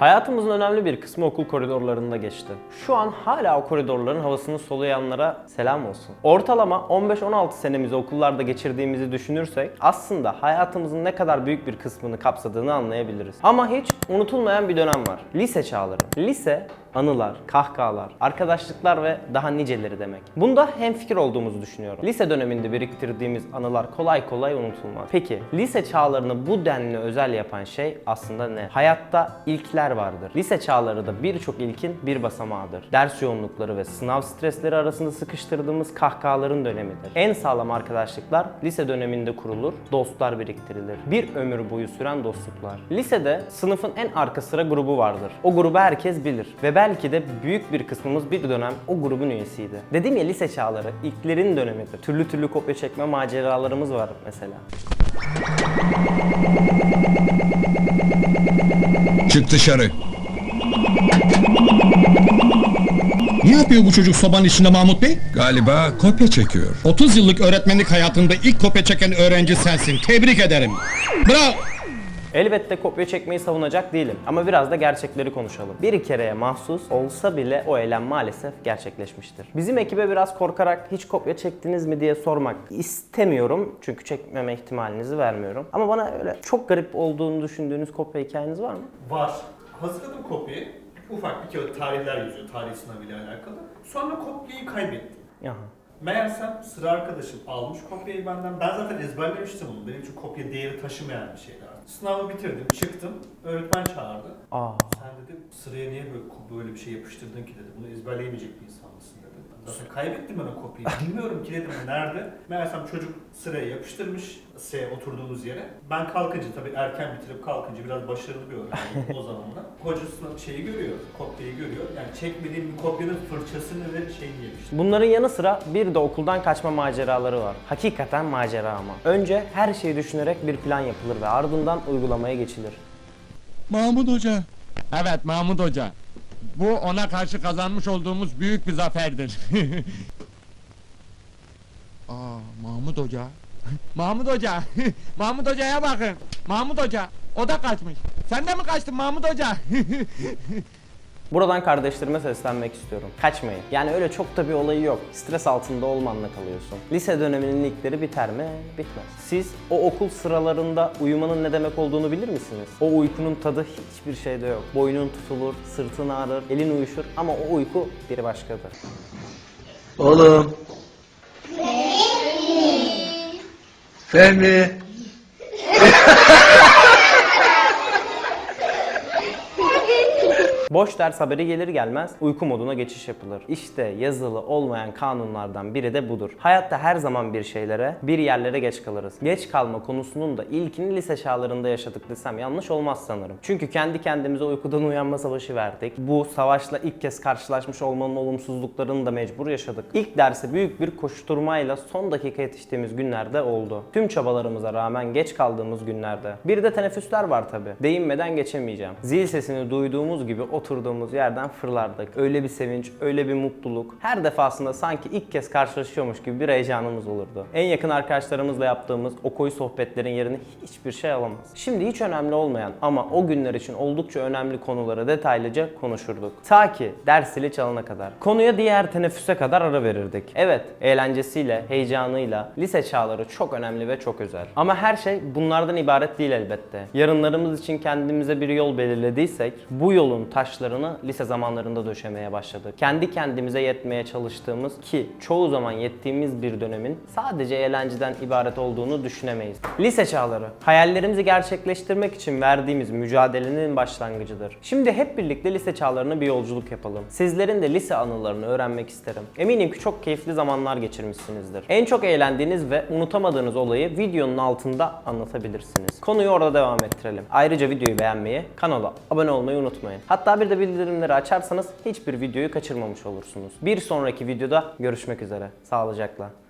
Hayatımızın önemli bir kısmı okul koridorlarında geçti. Şu an hala o koridorların havasını soluyanlara selam olsun. Ortalama 15-16 senemizi okullarda geçirdiğimizi düşünürsek aslında hayatımızın ne kadar büyük bir kısmını kapsadığını anlayabiliriz. Ama hiç unutulmayan bir dönem var. Lise çağları. Lise anılar, kahkahalar, arkadaşlıklar ve daha niceleri demek. Bunda hemfikir olduğumuzu düşünüyorum. Lise döneminde biriktirdiğimiz anılar kolay kolay unutulmaz. Peki lise çağlarını bu denli özel yapan şey aslında ne? Hayatta ilkler vardır. Lise çağları da birçok ilkin bir basamağıdır. Ders yoğunlukları ve sınav stresleri arasında sıkıştırdığımız kahkahaların dönemidir. En sağlam arkadaşlıklar lise döneminde kurulur, dostlar biriktirilir. Bir ömür boyu süren dostluklar. Lisede sınıfın en arka sıra grubu vardır. O grubu herkes bilir ve belki de büyük bir kısmımız bir dönem o grubun üyesiydi. Dedim ya lise çağları ilklerin dönemidir. Türlü türlü kopya çekme maceralarımız var mesela. Çık dışarı. Ne yapıyor bu çocuk sobanın içinde Mahmut Bey? Galiba kopya çekiyor. 30 yıllık öğretmenlik hayatında ilk kopya çeken öğrenci sensin. Tebrik ederim. Bravo. Elbette kopya çekmeyi savunacak değilim ama biraz da gerçekleri konuşalım. Bir kereye mahsus olsa bile o eylem maalesef gerçekleşmiştir. Bizim ekibe biraz korkarak hiç kopya çektiniz mi diye sormak istemiyorum çünkü çekmeme ihtimalinizi vermiyorum. Ama bana öyle çok garip olduğunu düşündüğünüz kopya hikayeniz var mı? Var. Hazırladım kopyayı. Ufak bir kağıt tarihler yazıyor tarih sınavıyla alakalı. Sonra kopyayı kaybettim. Aha. Meğersem sıra arkadaşım almış kopyayı benden. Ben zaten ezberlemiştim bunu. Benim için kopya değeri taşımayan bir şeyler. Sınavı bitirdim, çıktım. Öğretmen çağırdı. Aa. Dedi sıraya niye böyle, böyle bir şey yapıştırdın ki dedi. Bunu ezberleyemeyecek bir insan mısın dedi. Zaten kaybettim ben o kopyayı. Bilmiyorum ki dedim nerede. Meğersem çocuk sıraya yapıştırmış S oturduğumuz yere. Ben kalkınca tabii erken bitirip kalkınca biraz başarılı bir öğrenci o zaman da. Hocasına şeyi görüyor, kopyayı görüyor. Yani çekmediğim bir kopyanın fırçasını ve şeyini yemiştim. Bunların yanı sıra bir de okuldan kaçma maceraları var. Hakikaten macera ama. Önce her şeyi düşünerek bir plan yapılır ve ardından uygulamaya geçilir. Mahmut Hoca. Evet Mahmut Hoca. Bu ona karşı kazanmış olduğumuz büyük bir zaferdir. Aa Mahmut Hoca. Mahmut Hoca. Mahmut Hoca'ya bakın. Mahmut Hoca. O da kaçmış. Sen de mi kaçtın Mahmut Hoca? Buradan kardeşlerime seslenmek istiyorum. Kaçmayın. Yani öyle çok da bir olayı yok. Stres altında olmanla kalıyorsun. Lise döneminin ilkleri biter mi? Bitmez. Siz o okul sıralarında uyumanın ne demek olduğunu bilir misiniz? O uykunun tadı hiçbir şeyde yok. Boynun tutulur, sırtın ağrır, elin uyuşur ama o uyku bir başkadır. Oğlum. Fehmi. Boş ders haberi gelir gelmez uyku moduna geçiş yapılır. İşte yazılı olmayan kanunlardan biri de budur. Hayatta her zaman bir şeylere, bir yerlere geç kalırız. Geç kalma konusunun da ilkini lise çağlarında yaşadık desem yanlış olmaz sanırım. Çünkü kendi kendimize uykudan uyanma savaşı verdik. Bu savaşla ilk kez karşılaşmış olmanın olumsuzluklarını da mecbur yaşadık. İlk derse büyük bir koşturmayla son dakika yetiştiğimiz günlerde oldu. Tüm çabalarımıza rağmen geç kaldığımız günlerde. Bir de teneffüsler var tabi. Değinmeden geçemeyeceğim. Zil sesini duyduğumuz gibi oturduğumuz yerden fırlardık. Öyle bir sevinç, öyle bir mutluluk. Her defasında sanki ilk kez karşılaşıyormuş gibi bir heyecanımız olurdu. En yakın arkadaşlarımızla yaptığımız o koyu sohbetlerin yerini hiçbir şey alamaz. Şimdi hiç önemli olmayan ama o günler için oldukça önemli konuları detaylıca konuşurduk. Ta ki ders zili çalana kadar. Konuya diğer teneffüse kadar ara verirdik. Evet, eğlencesiyle, heyecanıyla lise çağları çok önemli ve çok özel. Ama her şey bunlardan ibaret değil elbette. Yarınlarımız için kendimize bir yol belirlediysek bu yolun taşlarını lise zamanlarında döşemeye başladık. Kendi kendimize yetmeye çalıştığımız ki çoğu zaman yettiğimiz bir dönemin sadece eğlenceden ibaret olduğunu düşünemeyiz. Lise çağları hayallerimizi gerçekleştirmek için verdiğimiz mücadelenin başlangıcıdır. Şimdi hep birlikte lise çağlarına bir yolculuk yapalım. Sizlerin de lise anılarını öğrenmek isterim. Eminim ki çok keyifli zamanlar geçirmişsinizdir. En çok eğlendiğiniz ve unutamadığınız olayı videonun altında anlatabilirsiniz. Konuyu orada devam ettirelim. Ayrıca videoyu beğenmeyi, kanala abone olmayı unutmayın. Hatta bir de bildirimleri açarsanız hiçbir videoyu kaçırmamış olursunuz. Bir sonraki videoda görüşmek üzere. Sağlıcakla.